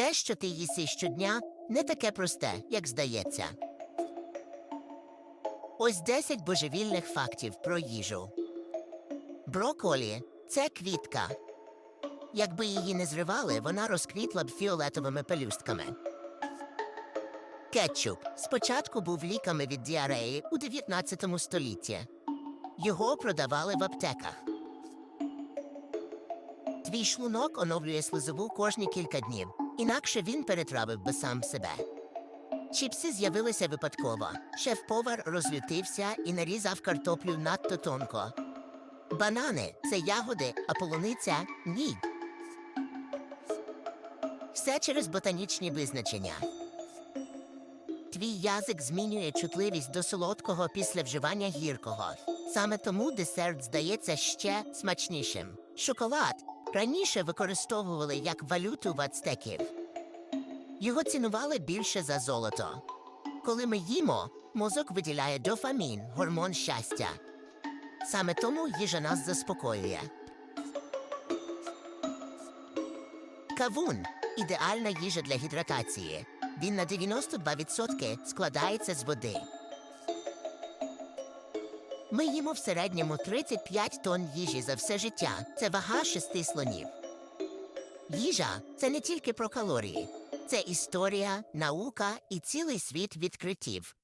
Те, що ти їси щодня, не таке просте, як здається. Ось 10 божевільних фактів про їжу. Броколі це квітка. Якби її не зривали, вона розквітла б фіолетовими пелюстками. Кетчуп спочатку був ліками від діареї у 19 столітті. Його продавали в аптеках. Твій шлунок оновлює слизову кожні кілька днів, інакше він перетравив би сам себе. Чіпси з'явилися випадково. Шеф-повар розлютився і нарізав картоплю надто тонко. Банани це ягоди, а полуниця ні. Все через ботанічні визначення. Твій язик змінює чутливість до солодкого після вживання гіркого. Саме тому десерт здається ще смачнішим. Шоколад раніше використовували як валюту в ацтеків. Його цінували більше за золото. Коли ми їмо, мозок виділяє дофамін, гормон щастя. Саме тому їжа нас заспокоює. Кавун ідеальна їжа для гідратації. Він на 92% складається з води. Ми їмо в середньому 35 тонн їжі за все життя. Це вага шести слонів. Їжа це не тільки про калорії, це історія, наука і цілий світ відкриттів.